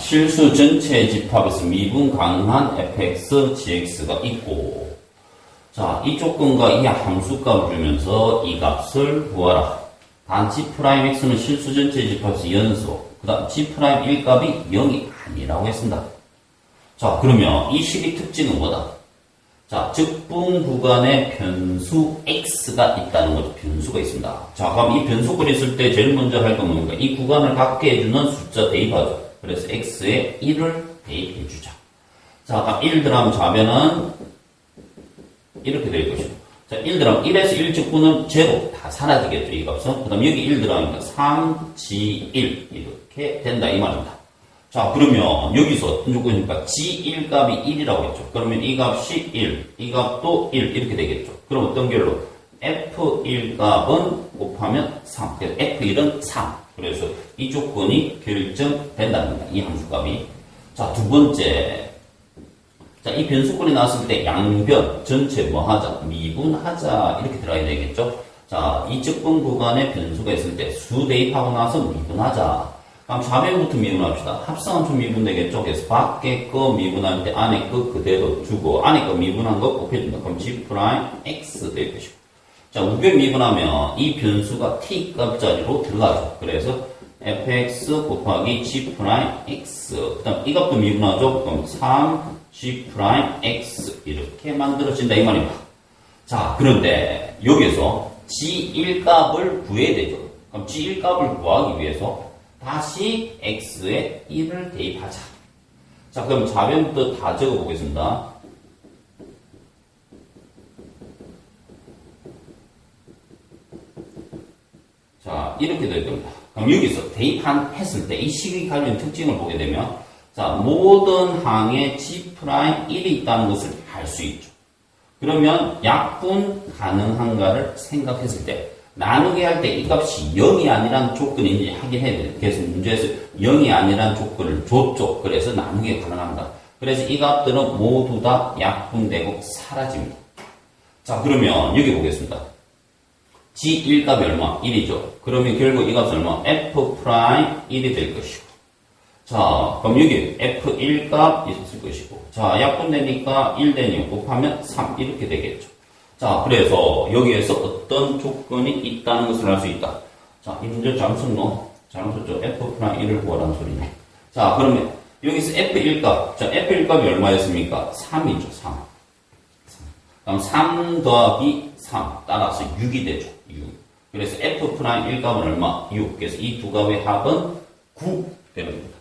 실수 전체 집합에서 미분 가능한 fx, gx가 있고, 자, 이 조건과 이 함수값을 주면서 이 값을 구하라. 단 g 프라임 x는 실수 전체 집합에서 연속, 그 다음 g 프라임 1 값이 0이 아니라고 했습니다. 자, 그러면 이 식의 특징은 뭐다? 자, 적분 구간에 변수 x가 있다는 거죠. 변수가 있습니다. 자, 그럼 이 변수를 있을 때 제일 먼저 할 건 뭡니까? 이 구간을 갖게 해주는 숫자 대입하죠. 그래서 x에 1을 대입해 주자. 자, 그럼 1 들어가면 좌변은 이렇게 될 것이고. 자, 1 들어가면 1에서 1 적분은 제로 다 사라지겠죠. 이 값은. 그 다음 여기 1 들어가니까 3, g 1 이렇게 된다. 이 말입니다. 자, 그러면 여기서 조건입니까? G1 값이 1이라고 했죠. 그러면 이 값이 1, 이 값도 1 이렇게 되겠죠. 그럼 어떤 결로? F1 값은 곱하면 3. 그래서 F1은 3. 그래서 이 조건이 결정된다는 겁니다. 이 함수 값이. 자, 두 번째. 자, 이 변수권이 나왔을 때 양변 전체 뭐 하자? 미분하자. 이렇게 들어가야 되겠죠. 자, 이 적분 구간에 변수가 있을 때 수 대입하고 나서 미분하자. 그럼 좌변부터 미분합시다. 합성함수 미분 되겠죠? 그래서 밖에 거 미분할 때 안에 거 그대로 주고 안에 거 미분한 거 곱해준다. 그럼 g 프라임 x 될 것이고. 자, 우변 미분하면 이 변수가 t 값짜리로 들어가죠. 그래서 fx 곱하기 g 프라임 x. 그 다음 이 값도 미분하죠. 그럼 3 g 프라임 x 이렇게 만들어진다 이 말입니다. 자, 그런데 여기서 g1 값을 구해야 되죠. 그럼 g1 값을 구하기 위해서 다시 x에 1을 대입하자. 자, 그럼 좌변부터 다 적어보겠습니다. 자, 이렇게 될 겁니다. 그럼 여기서 대입한 했을 때 이 식이 가진 특징을 보게 되면 자, 모든 항에 g 프라임 1이 있다는 것을 알 수 있죠. 그러면 약분 가능한가를 생각했을 때 나누게 할 때 이 값이 0이 아니란 조건인지 확인해야 돼요. 그래서 문제에서 0이 아니란 조건을 줬죠. 그래서 나누게 가능합니다. 그래서 이 값들은 모두 다 약분되고 사라집니다. 자, 그러면 여기 보겠습니다. G1 값이 얼마? 1이죠. 그러면 결국 이 값은 얼마? F 프라임 1이 될 것이고. 자, 그럼 여기 F1 값 있을 것이고. 자, 약분되니까 1 되니 곱하면 3 이렇게 되겠죠. 자, 그래서 여기에서 어떤 조건이 있다는 것을 알 수 있다. 자, 이 문제 잘못 썼노? 잘못 썼죠? F 프라임 1을 구하라는 소리네. 자, 그러면 여기서 F1 값. 자, F1 값이 얼마였습니까? 3이죠, 3. 그럼 3 더하기 3 따라서 6이 되죠. 6. 그래서 F 프라임 1 값은 얼마? 6. 그래서 이 두 값의 합은 9 되는 겁니다.